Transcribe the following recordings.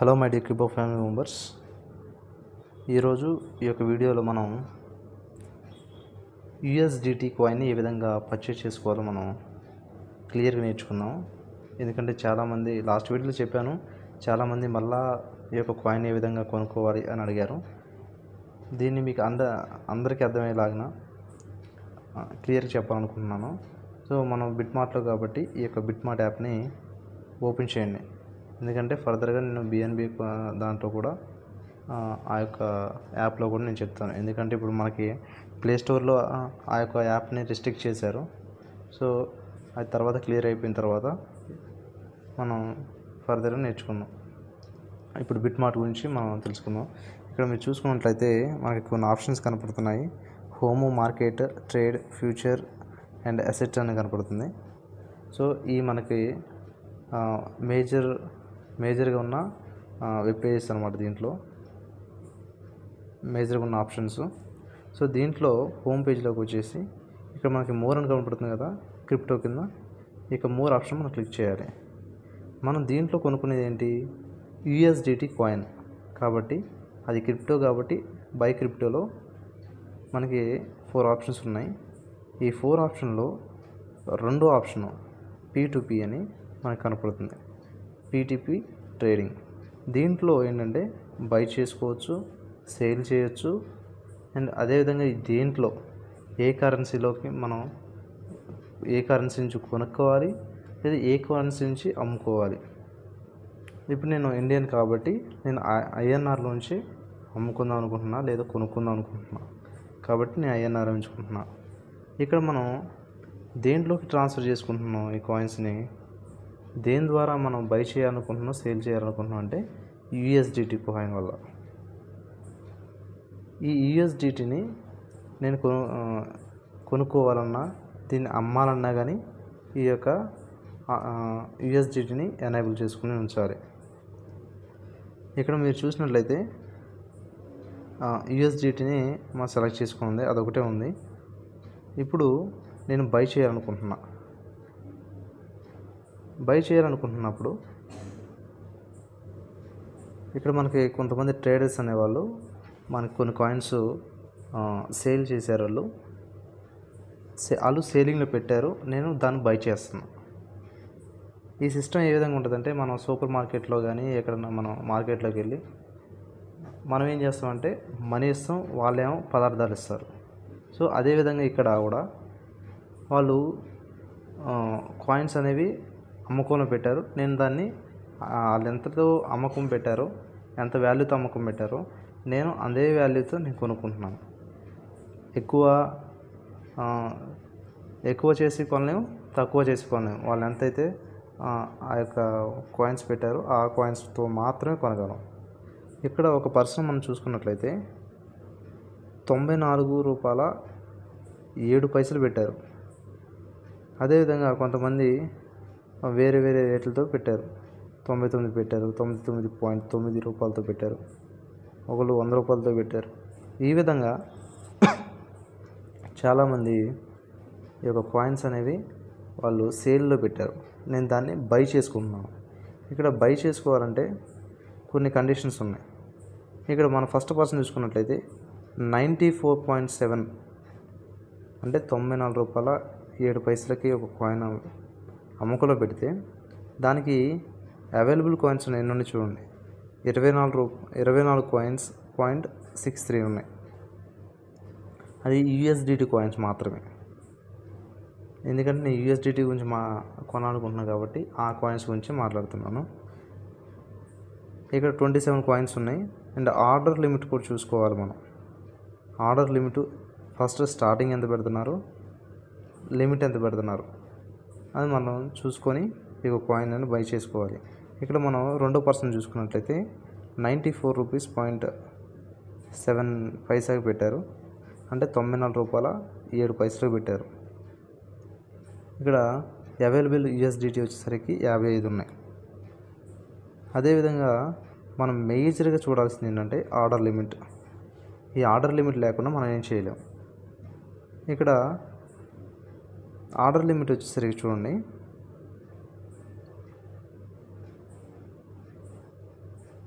Hello my dear Kribo family members ఈరోజు ఈ యొక్క వీడియోలో మనం యుఎస్డిటీ కాయిన్ని ఏ విధంగా పర్చేస్ చేసుకోవాలో మనం క్లియర్గా నేర్చుకుందాం. ఎందుకంటే చాలామంది లాస్ట్ వీడియోలో చెప్పాను చాలామంది మళ్ళా ఈ యొక్క కాయిన్ ఏ విధంగా కొనుక్కోవాలి అని అడిగారు. దీన్ని మీకు అంద అందరికీ అర్థమయ్యేలాగిన క్లియర్గా చెప్పాలనుకుంటున్నాను. సో మనం బిట్ మార్ట్లో కాబట్టి ఈ యొక్క బిట్ మార్ట్ యాప్ని ఓపెన్ చేయండి. ఎందుకంటే ఫర్దర్గా నేను బిఎన్బి దాంట్లో కూడా ఆ, యొక్క యాప్లో కూడా నేను చెప్తాను. ఎందుకంటే ఇప్పుడు మనకి ప్లే స్టోర్లో ఆ- ఆ యొక్క యాప్ని రిస్ట్రిక్ట్ చేశారు. సో అది తర్వాత క్లియర్ అయిపోయిన తర్వాత మనం ఫర్దర్గా నేర్చుకుందాం ఇప్పుడు బిట్ మార్ట్ గురించి మనం తెలుసుకుందాం. ఇక్కడ మీరు చూసుకున్నట్లయితే మనకి కొన్ని ఆప్షన్స్ కనపడుతున్నాయి. Home market trade future and asset అని కనపడుతుంది. సో ఈ మనకి మేజర్ మేజర్గా ఉన్న వెబ్ పేజెస్ అనమాట దీంట్లో. మేజర్గా ఉన్న ఆప్షన్స్. సో దీంట్లో హోమ్ పేజ్లోకి వచ్చేసి ఇక్కడ మనకి మోర్ అని కనపడుతుంది కదా క్రిప్టో కింద. ఇక మోర్ ఆప్షన్ మనం క్లిక్ చేయాలి. మనం దీంట్లో కొనుక్కునేది ఏంటి? USDT coin. కాబట్టి అది క్రిప్టో కాబట్టి బై క్రిప్టోలో మనకి ఫోర్ ఆప్షన్స్ ఉన్నాయి. ఈ ఫోర్ ఆప్షన్లో రెండో ఆప్షను పీ టు పీ అని మనకు కనపడుతుంది. పీటీపీ ట్రేడింగ్. దీంట్లో ఏంటంటే బై చేసుకోవచ్చు సేల్ చేయొచ్చు అండ్ అదేవిధంగా దీంట్లో దేంట్లో ఏ కరెన్సీలోకి మనం ఏ కరెన్సీ నుంచి కొనుక్కోవాలి లేదా ఏ కరెన్సీ నుంచి అమ్ముకోవాలి. ఇప్పుడు నేను ఇండియన్ కాబట్టి నేను ఐఎన్ఆర్ నుంచి అమ్ముకుందాం అనుకుంటున్నా లేదా కొనుక్కుందాం అనుకుంటున్నా. కాబట్టి నేను ఐఎన్ఆర్ ఎంచుకుంటున్నా. ఇక్కడ మనం దేంట్లోకి ట్రాన్స్ఫర్ చేసుకుంటున్నాం ఈ కాయిన్స్ని? దేని ద్వారా మనం బై చేయాలనుకుంటున్నాం సేల్ చేయాలనుకుంటున్నాం అంటే యూఎస్డిటి కాయిన్ వల్ల. ఈ యూఎస్డిటిని నేను కొను కొనుక్కోవాలన్నా దీన్ని అమ్మాలన్నా కానీ ఈ యొక్క యూఎస్డిటిని ఎనేబుల్ చేసుకుని ఉంచాలి. ఇక్కడ మీరు చూసినట్లయితే యూఎస్డిటిని మా సెలెక్ట్ చేసుకుంది అదొకటే ఉంది. ఇప్పుడు నేను బై చేయాలనుకుంటున్నా. బై చేయాలనుకుంటున్నప్పుడు ఇక్కడ మనకి కొంతమంది ట్రేడర్స్ అనేవాళ్ళు మనకి కొన్ని కాయిన్స్ సేల్ చేశారు వాళ్ళు. సే వాళ్ళు సేలింగ్లో పెట్టారు. నేను దాన్ని బై చేస్తున్నాను ఈ సిస్టమ్ ఏ విధంగా ఉంటుందంటే మనం సూపర్ మార్కెట్లో కానీ ఎక్కడన్నా మనం మార్కెట్లోకి వెళ్ళి మనం ఏం చేస్తామంటే మనీ ఇస్తాం వాళ్ళేమో పదార్థాలు ఇస్తారు. సో అదేవిధంగా ఇక్కడ కూడా వాళ్ళు కాయిన్స్ అనేవి అమ్మకంలో పెట్టారు. నేను దాన్ని ఆ, వాళ్ళు ఎంతతో అమ్మకం పెట్టారో ఎంత వాల్యూతో అమ్మకం పెట్టారో నేను అదే వాల్యూతో నేను కొనుక్కుంటున్నాను. ఎక్కువ ఎక్కువ చేసి కొనలేము తక్కువ చేసి కొనలేము. వాళ్ళు ఎంతైతే ఆ, ఆ యొక్క కాయిన్స్ పెట్టారో ఆ కాయిన్స్తో మాత్రమే కొనగలం. ఇక్కడ ఒక పర్సన్ మనం చూసుకున్నట్లయితే తొంభై నాలుగు రూపాయల ఏడు పైసలు పెట్టారు. అదేవిధంగా కొంతమంది వేరే వేరే రేట్లతో పెట్టారు. తొంభై తొమ్మిది పెట్టారు. తొమ్మిది తొమ్మిది పాయింట్ తొమ్మిది రూపాయలతో పెట్టారు. ఒకళ్ళు వంద రూపాయలతో పెట్టారు. ఈ విధంగా చాలామంది ఈ యొక్క కాయిన్స్ అనేవి వాళ్ళు సేల్లో పెట్టారు. నేను దాన్ని బై చేసుకుంటున్నాను. ఇక్కడ బై చేసుకోవాలంటే కొన్ని కండిషన్స్ ఉన్నాయి. ఇక్కడ మన ఫస్ట్ పర్సన్ చూసుకున్నట్లయితే నైంటీ ఫోర్ పాయింట్ సెవెన్ అంటే తొంభై నాలుగు రూపాయల ఏడు పైసలకి ఒక కాయిన్ అమ్మకంలో పెడితే దానికి అవైలబుల్ కాయిన్స్ ఉన్నాయి. ఎన్ని ఉన్నాయి చూడండి. ఇరవై నాలుగు రూ ఇరవై నాలుగు కాయిన్స్ పాయింట్ సిక్స్ త్రీ ఉన్నాయి. అది యూఎస్డిటి కాయిన్స్ మాత్రమే. ఎందుకంటే నేను యూఎస్డిటి గురించి మా కొనాలనుకుంటున్నాను కాబట్టి ఆ కాయిన్స్ గురించి మాట్లాడుతున్నాను. ఇక్కడ ట్వంటీ సెవెన్ కాయిన్స్ ఉన్నాయి. అండ్ ఆర్డర్ లిమిట్ కూడా చూసుకోవాలి మనం. ఆర్డర్ లిమిట్ ఫస్ట్ స్టార్టింగ్ ఎంత పెడుతున్నారు? లిమిట్ ఎంత పెడుతున్నారు? అది మనం చూసుకొని ఈ కాయిన్ అని బై చేసుకోవాలి. ఇక్కడ మనం రెండో పర్సన్ చూసుకున్నట్లయితే ninety four rupees point seven పైసాకి పెట్టారు. అంటే తొంభై నాలుగు రూపాయల ఏడు పైసలు పెట్టారు. ఇక్కడ అవైలబుల్ యూఎస్డిటీ వచ్చేసరికి యాభై ఐదు ఉన్నాయి. అదేవిధంగా మనం మేజర్గా చూడాల్సింది ఏంటంటే ఆర్డర్ లిమిట్ ఈ ఆర్డర్ లిమిట్ లేకుండా మనం ఏం చేయలేం. ఇక్కడ ఆర్డర్ లిమిట్ వచ్చేసరికి చూడండి.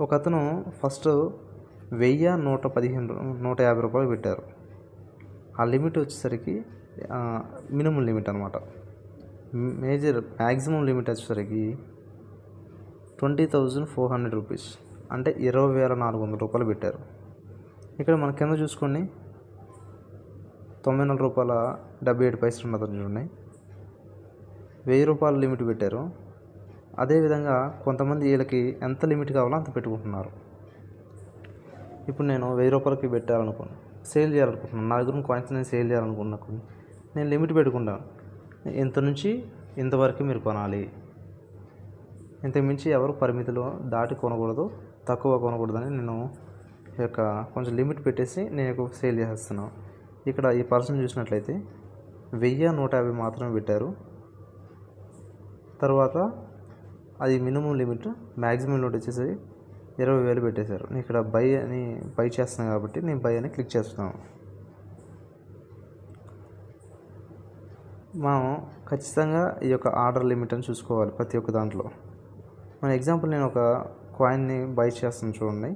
ఒక అతను ఫస్ట్ వెయ్యి నూట పదిహేను నూట యాభై రూపాయలు పెట్టారు. ఆ లిమిట్ వచ్చేసరికి మినిమం లిమిట్ అనమాట మేజర్ మ్యాక్సిమం లిమిట్ వచ్చేసరికి twenty thousand four hundred rupees. అంటే ఇరవై వేల నాలుగు వందల రూపాయలు పెట్టారు. ఇక్కడ మన కింద చూసుకోండి. తొంభై నాలుగు రూపాయల డెబ్బై ఏడు పైసలు ఉన్నది చూడండి వెయ్యి రూపాయల లిమిట్ పెట్టారు. అదేవిధంగా కొంతమంది వీళ్ళకి ఎంత లిమిట్ కావాలో అంత పెట్టుకుంటున్నారు. ఇప్పుడు నేను వెయ్యి రూపాయలకి పెట్టాలనుకున్నాను సేల్ చేయాలనుకుంటున్నాను నా దగ్గర కాయిన్స్ నేను సేల్ చేయాలనుకున్నాను నేను లిమిట్ పెట్టుకుంటాను. ఇంత నుంచి ఇంతవరకు మీరు కొనాలి. ఇంతకుమించి ఎవరు పరిమితులు దాటి కొనకూడదు తక్కువ కొనకూడదని నేను యొక్క కొంచెం లిమిట్ పెట్టేసి నేను సేల్ చేసేస్తున్నాను. ఇక్కడ ఈ పర్సన్ చూసినట్లయితే వెయ్యి నూట యాభై మాత్రమే పెట్టారు. తర్వాత అది మినిమం లిమిట్ మ్యాక్సిమం లిమిట్ వచ్చేసి ఇరవై వేలు పెట్టేశారు. నేను ఇక్కడ బై అని బై చేస్తున్నాను కాబట్టి నేను బై అని క్లిక్ చేస్తున్నాను. మనం ఖచ్చితంగా ఈ యొక్క ఆర్డర్ లిమిట్ అని చూసుకోవాలి ప్రతి ఒక్క దాంట్లో. మన ఎగ్జాంపుల్ నేను ఒక కాయిన్ని బై చేస్తాను చూడండి.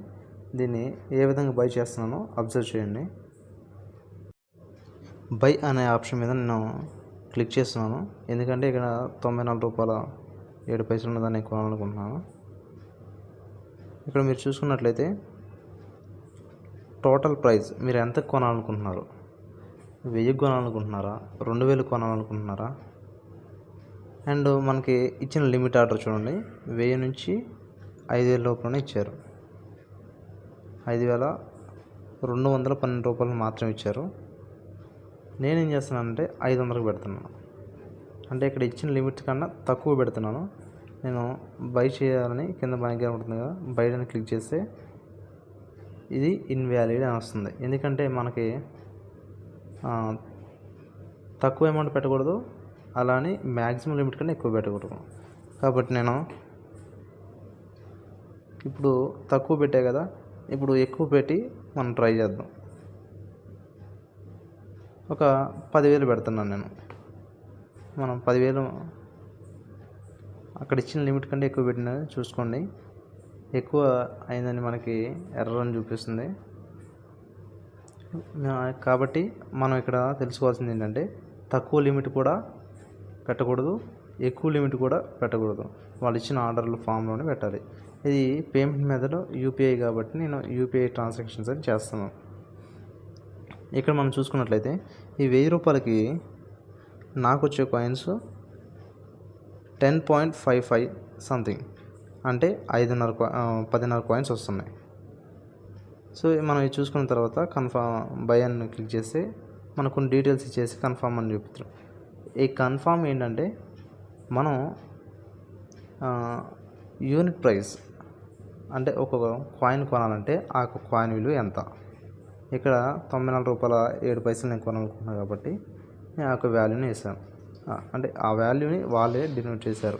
దీన్ని ఏ విధంగా బై చేస్తున్నానో అబ్జర్వ్ చేయండి. బై అనే ఆప్షన్ మీద నేను క్లిక్ చేస్తున్నాను. ఎందుకంటే ఇక్కడ తొంభై నాలుగు రూపాయల ఏడు పైసలు ఉన్నదాన్ని కొనాలనుకుంటున్నాను. ఇక్కడ మీరు చూసుకున్నట్లయితే టోటల్ ప్రైస్ మీరు ఎంత కొనాలనుకుంటున్నారు? వెయ్యి కొనాలనుకుంటున్నారా? రెండు వేలు కొనాలనుకుంటున్నారా? అండ్ మనకి ఇచ్చిన లిమిట్ ఆర్డర్ చూడండి. వెయ్యి నుంచి ఐదు వేల లోపలనే ఇచ్చారు. ఐదు వేల రెండు వందల పన్నెండు రూపాయలు మాత్రమే ఇచ్చారు. నేనేం చేస్తున్నానంటే ఐదు వందలకు పెడుతున్నాను. అంటే ఇక్కడ ఇచ్చిన లిమిట్ కన్నా తక్కువ పెడుతున్నాను. నేను బై చేయాలని కింద బ్యాంక్ ఉంటుంది కదా బయటని క్లిక్ చేస్తే ఇది ఇన్వాలిడ్ అని వస్తుంది. ఎందుకంటే మనకి తక్కువ అమౌంట్ పెట్టకూడదు. అలానే మ్యాక్సిమం లిమిట్ కన్నా ఎక్కువ పెట్టకూడదు. కాబట్టి నేను ఇప్పుడు తక్కువ పెట్టే కదా ఇప్పుడు ఎక్కువ పెట్టి మనం ట్రై చేద్దాం. ఒక పదివేలు పెడుతున్నాను నేను. మనం పదివేలు అక్కడ ఇచ్చిన లిమిట్ కంటే ఎక్కువ పెట్టిన చూసుకోండి. ఎక్కువ అయిందని మనకి ఎర్ర అని చూపిస్తుంది. కాబట్టి మనం ఇక్కడ తెలుసుకోవాల్సింది ఏంటంటే తక్కువ లిమిట్ కూడా పెట్టకూడదు ఎక్కువ లిమిట్ కూడా పెట్టకూడదు. వాళ్ళు ఇచ్చిన ఆర్డర్లు ఫామ్లోనే పెట్టాలి. ఇది పేమెంట్ మెథడ్ యూపీఐ కాబట్టి నేను యూపీఐ ట్రాన్సాక్షన్స్ అని చేస్తున్నాను ఇక్కడ మనం చూసుకున్నట్లయితే ఈ వెయ్యి రూపాయలకి నాకు వచ్చే coins ten point five five something అంటే ఐదున్నర పదిన్నర కాయిన్స్ వస్తున్నాయి. సో మనం ఇది చూసుకున్న తర్వాత కన్ఫామ్ బై అని క్లిక్ చేస్తే మనకు కొన్ని డీటెయిల్స్ ఇచ్చేసి కన్ఫామ్ అని చూపిస్తారు ఈ కన్ఫామ్ ఏంటంటే మనం యూనిట్ ప్రైస్ అంటే ఒక కాయిన్ కొనాలంటే ఆ కాయిన్ విలువ ఎంత? ఇక్కడ తొంభై నాలుగు రూపాయల ఏడు పైసలు నేను కొనాలనుకుంటున్నాను కాబట్టి నేను ఆ యొక్క వాల్యూని వేసాను అంటే ఆ వాల్యూని వాళ్ళే డినోట్ చేశారు.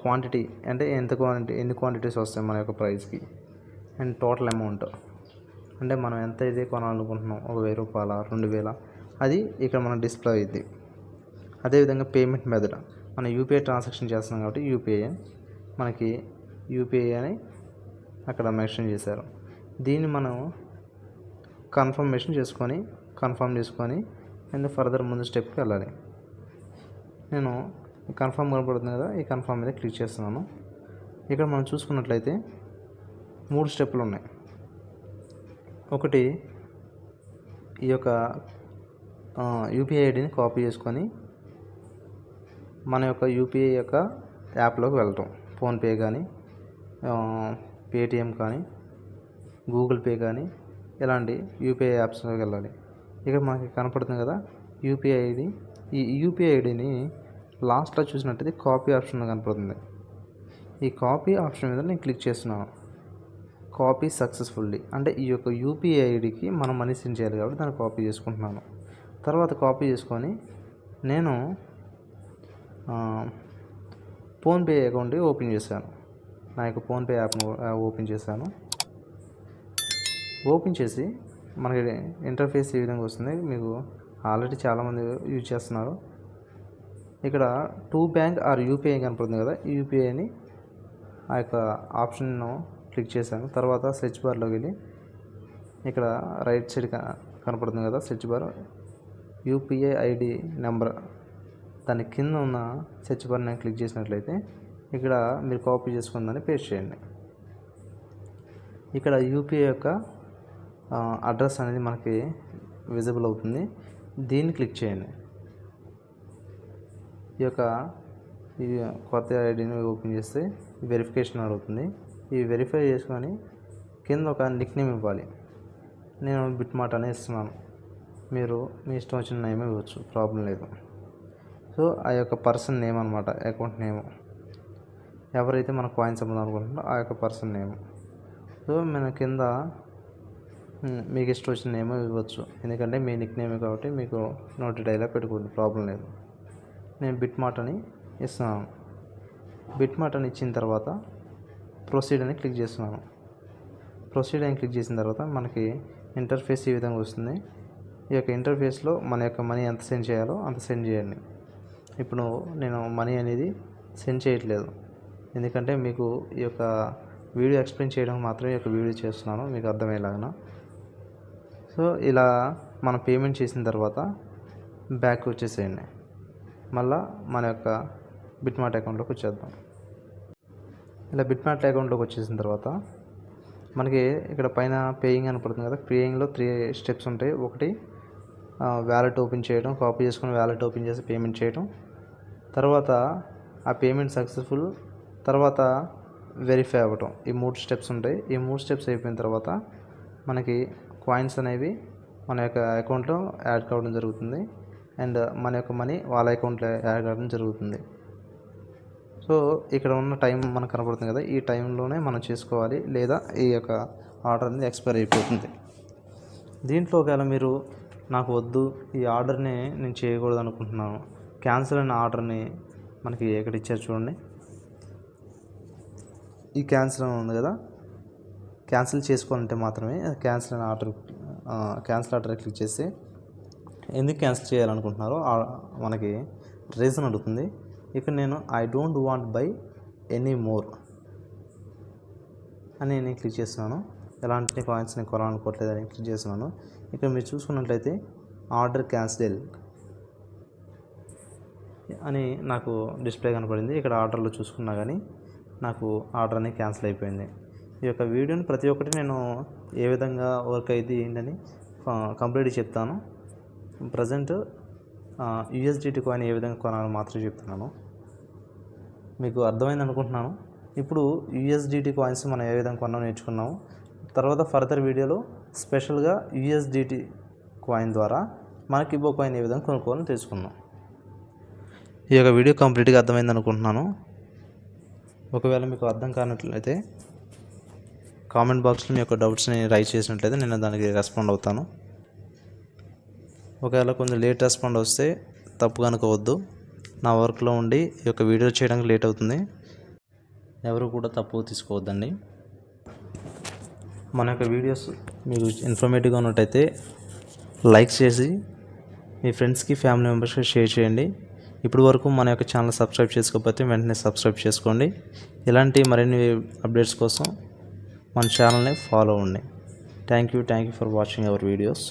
క్వాంటిటీ అంటే ఎంత క్వాంటిటీ ఎన్ని క్వాంటిటీస్ వస్తాయి మన యొక్క ప్రైస్కి అండ్ టోటల్ అమౌంట్ అంటే మనం ఎంత అయితే కొనాలనుకుంటున్నాం ఒక వెయ్యి రూపాయల రెండు వేల అది ఇక్కడ మన డిస్ప్లే అయింది అదేవిధంగా పేమెంట్ మెథడ్ మనం యూపీఐ ట్రాన్సాక్షన్ చేస్తున్నాం కాబట్టి యూపీఐ మనకి యూపీఐ అని అక్కడ మెన్షన్ చేశారు. దీన్ని మనం కన్ఫర్మేషన్ చేసుకొని కన్ఫర్మ్ చేసుకొని అండ్ ఫర్దర్ ముందు స్టెప్కి వెళ్ళాలి. నేను కన్ఫర్మ్ కనపడుతుంది కదా ఈ కన్ఫర్మ్ మీద క్లిక్ చేస్తున్నాను. ఇక్కడ మనం చూసుకున్నట్లయితే మూడు స్టెప్పులు ఉన్నాయి. ఒకటి ఈ యొక్క యూపీఐ ఐడిని కాపీ చేసుకొని మన యొక్క యూపీఐ యొక్క యాప్లోకి వెళ్ళటం. ఫోన్పే కానీ పేటిఎం కానీ గూగుల్ పే కానీ ఇలాంటి యూపీఐ యాప్స్లోకి వెళ్ళాలి. ఇక్కడ మనకి కనపడుతుంది కదా యూపీఐ ఐడి. ఈ యూపీఐ ఐడిని లాస్ట్లో చూసినట్టయితే కాపీ ఆప్షన్ కనపడుతుంది. ఈ కాపీ ఆప్షన్ మీద నేను క్లిక్ చేస్తున్నాను. కాపీ సక్సెస్ఫుల్లీ అంటే ఈ యొక్క యూపీఐ ఐడికి మనం మనీ సెండ్ చేయాలి కాబట్టి దాన్ని కాపీ చేసుకుంటున్నాను. తర్వాత కాపీ చేసుకొని నేను ఫోన్పే అకౌంట్ ఓపెన్ చేశాను. నా యొక్క ఫోన్పే యాప్ను ఓపెన్ చేశాను. ఓపెన్ చేసి మనకి ఇంటర్ఫేస్ ఈ విధంగా వస్తుంది. మీకు ఆల్రెడీ చాలామంది యూజ్ చేస్తున్నారు. ఇక్కడ టూ బ్యాంక్ ఆర్ యూపీఐ కనపడుతుంది కదా. యూపీఐని ఆ యొక్క ఆప్షన్ను క్లిక్ చేశాను. తర్వాత సెర్చ్ బార్లోకి వెళ్ళి ఇక్కడ రైట్ సైడ్ కనపడుతుంది కదా search bar. UPI ID number. దాని కింద ఉన్న సెర్చ్ బార్ నేను క్లిక్ చేసినట్లయితే ఇక్కడ మీరు కాపీ చేసుకుందని పేస్ట్ చేయండి. ఇక్కడ యూపీఐ యొక్క అడ్రస్ అనేది మనకి విజిబుల్ అవుతుంది. దీన్ని క్లిక్ చేయండి. ఈ యొక్క ఈ కొత్త ఐడిని ఓపెన్ చేస్తే వెరిఫికేషన్ అడుగుతుంది ఈ వెరిఫై చేసుకొని కింద ఒక నిక్ నేమ్ ఇవ్వాలి. నేను బిట్ మాట అనే ఇస్తున్నాను. మీరు మీ ఇష్టం వచ్చిన నేమ్ ఇవ్వచ్చు. ప్రాబ్లం లేదు. సో ఆ యొక్క పర్సన్ నేమ్ అనమాట అకౌంట్ నేమ్ ఎవరైతే మన కాయిన్స్ అమ్ముదాం అనుకుంటున్నారో ఆ యొక్క పర్సన్ నేమ్ సో మన కింద మీకు ఇష్టం వచ్చిన నేమ్ ఇవ్వచ్చు. ఎందుకంటే మీ నిక్ నేమ్ కాబట్టి మీకు నోటి డైలా పెట్టుకోండి ప్రాబ్లం లేదు. నేను బిట్ మాట అని ఇస్తున్నాను. బిట్ మాట అని ఇచ్చిన తర్వాత ప్రొసీడ్ అని క్లిక్ చేస్తున్నాను. ప్రొసీడ్ అని క్లిక్ చేసిన తర్వాత మనకి ఇంటర్ఫేస్ ఈ విధంగా వస్తుంది. ఈ యొక్క ఇంటర్ఫేస్లో మన యొక్క మనీ ఎంత సెండ్ చేయాలో అంత సెండ్ చేయండి. ఇప్పుడు నేను మనీ అనేది సెండ్ చేయట్లేదు. ఎందుకంటే మీకు ఈ యొక్క వీడియో ఎక్స్ప్లెయిన్ చేయడం మాత్రమే ఈ యొక్క వీడియో చేస్తున్నాను మీకు అర్థమయ్యేలాగా. సో ఇలా మనం పేమెంట్ చేసిన తర్వాత బ్యాక్ వచ్చేసేయండి. మళ్ళా మన యొక్క బిట్మార్ట్ అకౌంట్లోకి వచ్చేద్దాం. ఇలా బిట్మార్ట్ అకౌంట్లోకి వచ్చేసిన తర్వాత మనకి ఇక్కడ పైన పేయింగ్ అని పడుతుంది కదా పేయింగ్లో త్రీ స్టెప్స్ ఉంటాయి. ఒకటి వ్యాలెట్ ఓపెన్ చేయడం కాపీ చేసుకుని వ్యాలెట్ ఓపెన్ చేసి పేమెంట్ చేయడం. తర్వాత ఆ పేమెంట్ సక్సెస్ఫుల్ తర్వాత వెరిఫై అవ్వటం. ఈ మూడు స్టెప్స్ ఉంటాయి. ఈ మూడు స్టెప్స్ అయిపోయిన తర్వాత మనకి కాయిన్స్ అనేవి మన యొక్క అకౌంట్లో యాడ్ కావడం జరుగుతుంది. అండ్ మన యొక్క మనీ వాళ్ళ అకౌంట్లో యాడ్ కావడం జరుగుతుంది. సో ఇక్కడ ఉన్న టైం మనకు కనపడుతుంది కదా. ఈ టైంలోనే మనం చేసుకోవాలి. లేదా ఈ యొక్క ఆర్డర్ అనేది ఎక్స్పైర్ అయిపోతుంది. దీంట్లో ఒకవేళ మీరు నాకు వద్దు ఈ ఆర్డర్ని నేను చేయకూడదు అనుకుంటున్నాను. క్యాన్సిల్ అయిన ఆర్డర్ని మనకి ఎక్కడ ఇచ్చారు చూడండి. ఈ క్యాన్సిల్ అని ఉంది కదా? క్యాన్సిల్ చేసుకోవాలంటే మాత్రమే క్యాన్సిల్ అయిన ఆర్డర్ క్యాన్సిల్ ఆర్డర్ క్లిక్ చేసి ఎందుకు క్యాన్సిల్ చేయాలనుకుంటున్నారో మనకి రీజన్ అడుగుతుంది. ఇక్కడ నేను I don't want buy any more అని నేను క్లిక్ చేస్తున్నాను. ఎలాంటి కాయిన్స్ నేను కొనాలనుకోవట్లేదు అని క్లిక్ చేస్తున్నాను. ఇక్కడ మీరు చూసుకున్నట్లయితే ఆర్డర్ క్యాన్సిల్ అని నాకు డిస్ప్లే కనపడింది. ఇక్కడ ఆర్డర్లో చూసుకున్నా కానీ నాకు ఆర్డర్ అనేది క్యాన్సిల్ అయిపోయింది. ఈ యొక్క వీడియోని ప్రతి ఒక్కటి నేను ఏ విధంగా వర్క్ అయింది ఏంటని కంప్లీట్ చెప్తాను. ప్రజెంట్ యూఎస్డిటీ కాయిన్ ఏ విధంగా కొనాలో మాత్రమే చెప్తున్నాను. మీకు అర్థమైంది అనుకుంటున్నాను. ఇప్పుడు యూఎస్డిటీ కాయిన్స్ మనం ఏ విధంగా కొన్నామో నేర్చుకున్నాము. తర్వాత ఫర్దర్ వీడియోలో స్పెషల్గా యూఎస్డిటీ కాయిన్ ద్వారా మనకి ఇబో కాయిన్ ఏ విధంగా కొనుక్కోవాలని తెలుసుకుందాం. ఈ యొక్క వీడియో కంప్లీట్గా అర్థమైంది అనుకుంటున్నాను. ఒకవేళ మీకు అర్థం కానట్లయితే కామెంట్ బాక్స్లో మీ యొక్క డౌట్స్ని రైజ్ చేసినట్లయితే నేను దానికి రెస్పాండ్ అవుతాను. ఒకవేళ కొంచెం లేట్ రెస్పాండ్ వస్తే తప్పు కనుకోవద్దు నా వర్క్లో ఉండి ఈ యొక్క వీడియో చేయడానికి లేట్ అవుతుంది. ఎవరు కూడా తప్పు తీసుకోవద్దండి. మన యొక్క వీడియోస్ మీకు ఇన్ఫర్మేటివ్గా ఉన్నట్టయితే లైక్ చేసి మీ ఫ్రెండ్స్కి ఫ్యామిలీ మెంబర్స్కి షేర్ చేయండి. ఇప్పుడు వరకు మన యొక్క ఛానల్ సబ్స్క్రైబ్ చేసుకోకపోతే వెంటనే సబ్స్క్రైబ్ చేసుకోండి. ఇలాంటి మరిన్ని అప్డేట్స్ కోసం మన ఛానల్ని ఫాలో అవ్వండి. Thank you thank you for watching our videos